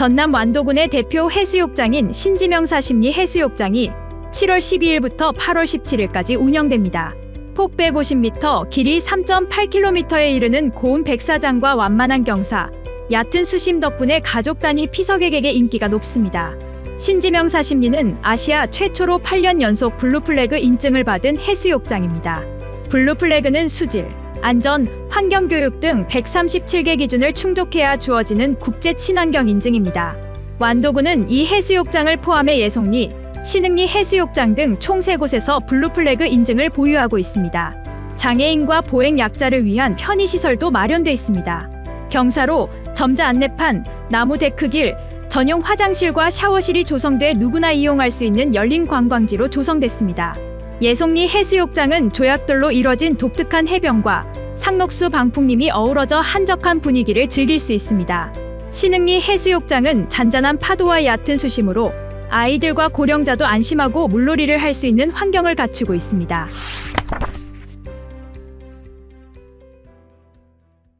전남 완도군의 대표 해수욕장인 신지명사 심리 해수욕장이 7월 12일부터 8월 17일까지 운영됩니다. 폭 150m, 길이 3.8km에 이르는 고운 백사장과 완만한 경사, 얕은 수심 덕분에 가족 단위 피서객에게 인기가 높습니다. 신지명사 심리는 아시아 최초로 8년 연속 블루플래그 인증을 받은 해수욕장입니다. 블루 플래그는 수질, 안전, 환경 교육 등 137개 기준을 충족해야 주어지는 국제 친환경 인증입니다. 완도군은 이 해수욕장을 포함해 예송리, 신흥리 해수욕장 등 총 3곳에서 블루 플래그 인증을 보유하고 있습니다. 장애인과 보행 약자를 위한 편의 시설도 마련돼 있습니다. 경사로, 점자 안내판, 나무 데크길, 전용 화장실과 샤워실이 조성돼 누구나 이용할 수 있는 열린 관광지로 조성됐습니다. 예송리 해수욕장은 조약돌로 이뤄진 독특한 해변과 상록수 방풍림이 어우러져 한적한 분위기를 즐길 수 있습니다. 신흥리 해수욕장은 잔잔한 파도와 얕은 수심으로 아이들과 고령자도 안심하고 물놀이를 할 수 있는 환경을 갖추고 있습니다.